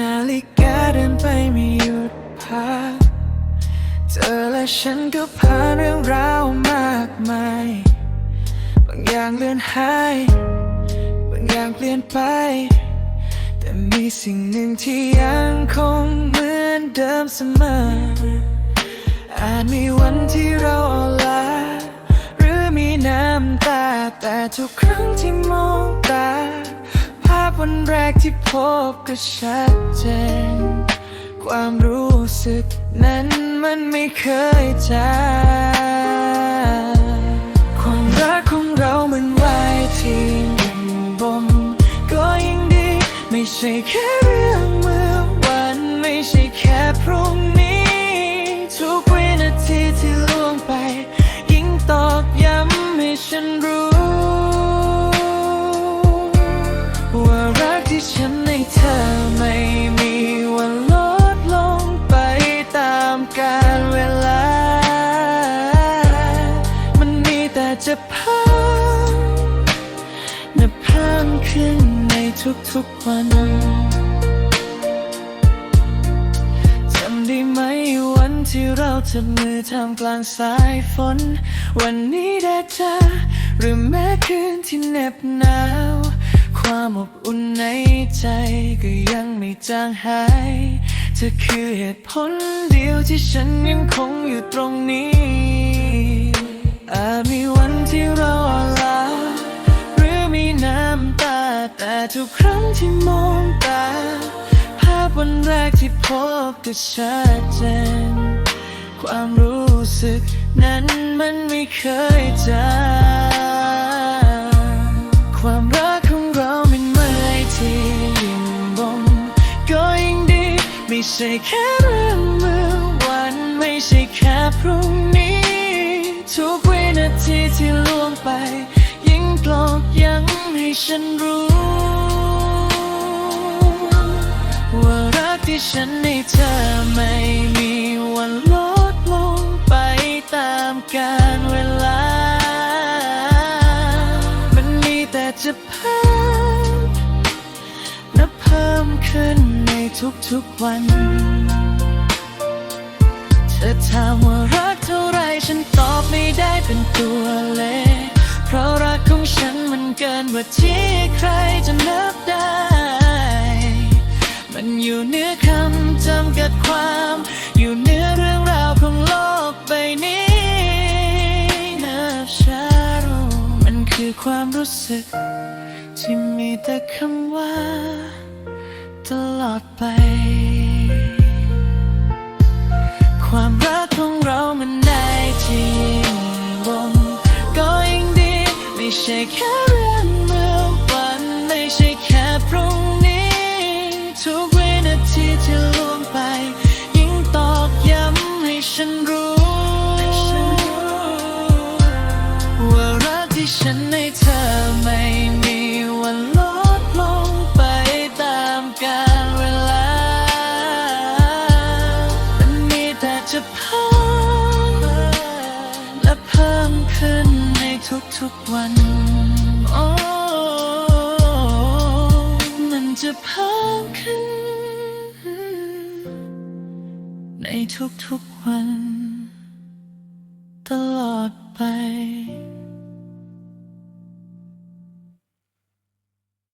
นาฬิกาเดินไปไม่หยุดพักเธอและฉันก็ผ่านเรื่องราวมากมาย บางอย่างเลือนหาย บางอย่างเปลี่ยนไป แต่มีสิ่งหนึ่งที่ยังคงเหมือนเดิมเสมอ อาจมีวันที่เราอ่อนล้าหรือมีน้ำตา แต่ทุกครั้งที่มองตา วันแรกที่พบก็ชัดเจน ความรู้สึกนั้นมันไม่เคยจางความรักของเรามันไว้ที่หนึ่งบมก็ยิ่งดี ไม่ใช่แค่เรื่องเมื่อวันไม่ใช่แค่พรุ่งนี้ ทุกวินาทีที่ล่วงไป ยิ่งตอกย้ำให้ฉันรู้ ทุกๆวันจำได้ไหมวันที่เราจับมือท่ามกลางสายฝน วันนี้แดดจ้าหรือแม้คืนที่เหน็บหนาว ความอบอุ่นในใจก็ยังไม่จางหายเธอคือเหตุผลเดียวที่ฉันยังคงอยู่ตรงนี้อาจมีวันที่เรา แต่ทุกครั้งที่มองตาภาพวันแรกที่พบก็ชัดเจนความรู้สึกนั้นมันไม่เคยจางความรักของเรามันเมื่อยที่ยิ่งบ่มก็ยิ่งดี ไม่ใช่แค่เรื่องเมื่อวันไม่ใช่แค่พรุ่งนี้ ทุกวินาทีที่ล่วงไป ยิ่งกลอกย้ำให้ฉันรู้ ที่ฉันในเธอไม่มีวันลดลงไปตามกาลเวลา มันมีแต่จะเพิ่มและเพิ่มขึ้นในทุกๆวัน เธอถามว่ารักเท่าไรฉันตอบไม่ได้เป็นตัวเลขเพราะรักของฉันมันเกินกว่าที่ใครจะนับได้ มันอยู่เนื้อคำจำกัดความ อยู่เนื้อเรื่องราวของโลกใบนี้นับชารู้มันคือความรู้สึก ที่มีแต่คำว่า ตลอดไป ความรักของเรามันได้จริงบ่มก็ยิ่งดี ไม่ใช่แค่ จะเพิ่มและเพิ่มขึ้นในทุกๆวัน โอ้ มันจะเพิ่มขึ้น ในทุกๆวัน ตลอดไป